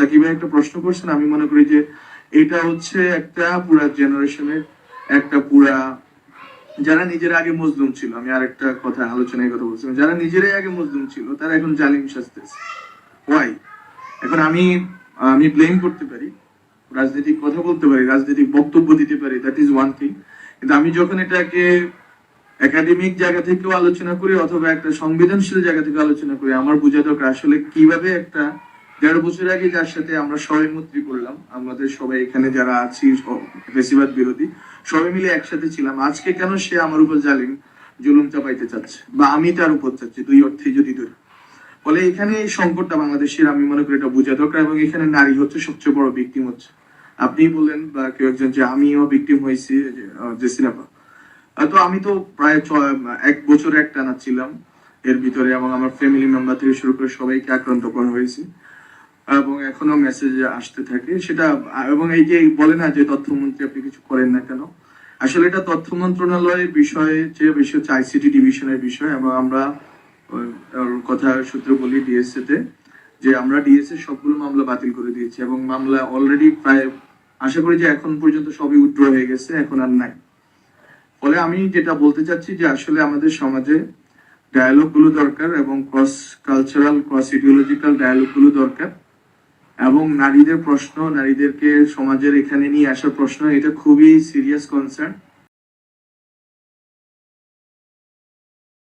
সাকিব একটা প্রশ্ন করছেন, আমি মনে করি যে এটা হচ্ছে একটা পুরা জেনারেশনের একটা পুরা, যারা নিজেরা আগে মজলুম ছিল, আমি আরেকটা কথা, আলোচনায় কথা বলছিলাম, যারা নিজেরাই আগে মজলুম ছিল, তারা এখন জালিম সাজতেছে ওয়াই এখন আমি আমি ব্লেম করতে পারি, রাজনৈতিক কথা বলতে পারি, রাজনৈতিক বক্তব্য দিতে পারি দ্যাট ইজ ওয়ান থিং কিন্তু আমি যখন এটাকে একাডেমিক জায়গা থেকেও আলোচনা করি, অথবা একটা সংবেদনশীল জায়গা থেকে আলোচনা করি, আমার বোঝা দরকার আসলে কীভাবে একটা দেড় বছর আগে যার সাথে আমরা সবাই মৈত্রী করলাম, আমাদের সবাই এখানে যারা আছি ফেসিবাদ বিরোধী, সবাই মিলে একসাথে ছিলাম। আজকে কেন সে আমার উপর জালিম, জুলুম চাপাইতে চাচ্ছে? বা আমি তার উপর চাচ্ছি, দুই অর্থে যদি ধরি। ফলে এখানে এই সংকটটা বাংলাদেশের, আমি মনে করি এটা বোঝা দরকার এবং এখানে নারী হচ্ছে সবচেয়ে বড় ভিকটিম হচ্ছে। আপনি বললেন বা কেউ একজন যে আমিও ভিকটিম হয়েছি, যে- সিনেমা। তো আমি তো প্রায় এক বছর এক টানা ছিলাম। এর ভিতরে এবং আমার ফ্যামিলি মেম্বার থেকে শুরু করে সবাইকে আক্রান্ত করা হয়েছে। এবং এখনও মেসেজ আসতে থাকে। সেটা, এবং এই যে বলে না যে তথ্যমন্ত্রী আপনি কিছু করেন না কেন, আসলে এটা তথ্য মন্ত্রণালয়ের বিষয়ে যে বেশি হচ্ছে আইসিটি ডিভিশনের বিষয়, এবং আমরা কথা সূত্রে বলি ডিএসএ তে যে আমরা ডিএসএ সবগুলো মামলা বাতিল করে দিয়েছি, এবং মামলা অলরেডি প্রায়, আশা করি যে এখন পর্যন্ত সবই উইথড্র হয়ে গেছে, এখন আর নাই। ফলে আমি যেটা বলতে চাচ্ছি যে আসলে আমাদের সমাজে ডায়ালগগুলো দরকার, এবং ক্রস কালচারাল ক্রস ইডিওলজিক্যাল ডায়ালগগুলো দরকার। এবং নারীদের প্রশ্ন নারীদেরকে সমাজের এখানে নিয়ে আসার প্রশ্ন এটা খুবই সিরিয়াস কনসার্ন